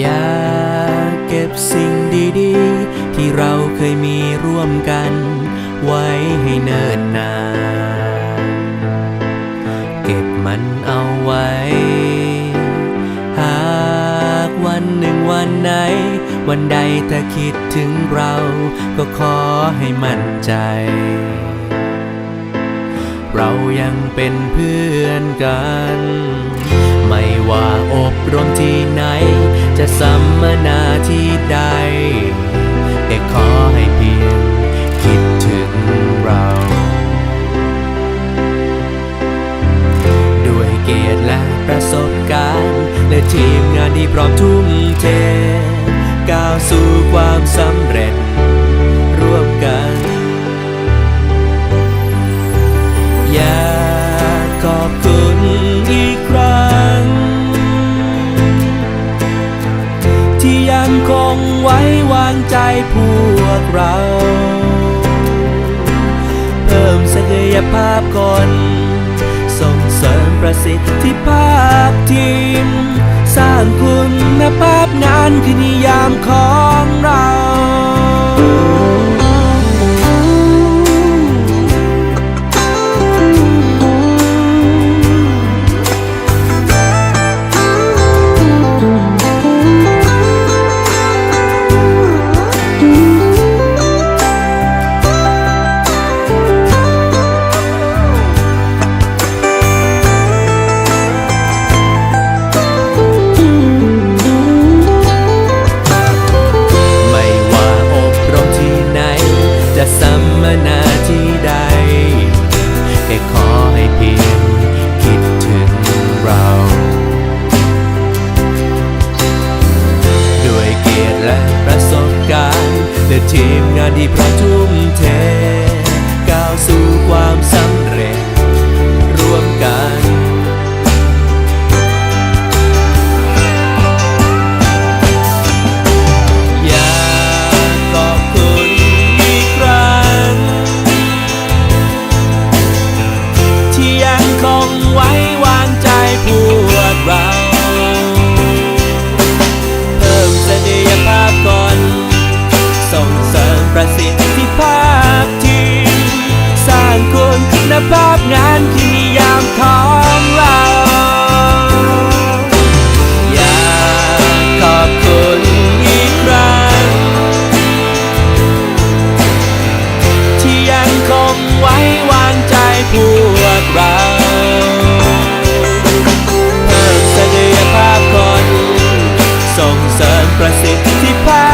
อยากเก็บสิ่งดีๆ ที่เราเคยมีร่วมกัน ไว้ให้เนิ่นนาน เก็บมันเอาไว้ หากวันหนึ่งวันไหน วันใดถ้าคิดถึงเรา ก็ขอให้มั่นใจ เรายังเป็นเพื่อนกัน จะสัมมนาที่ใดแต่ขอ ว้วางใจพวกเรา เพิ่มศักยภาพคนส่งเสริมประสิทธิภาพทีม สร้างคุณภาพงานคือนิยามของเรา ทีมงานที่พร้อมทุ่ม ประสิทธิภาพ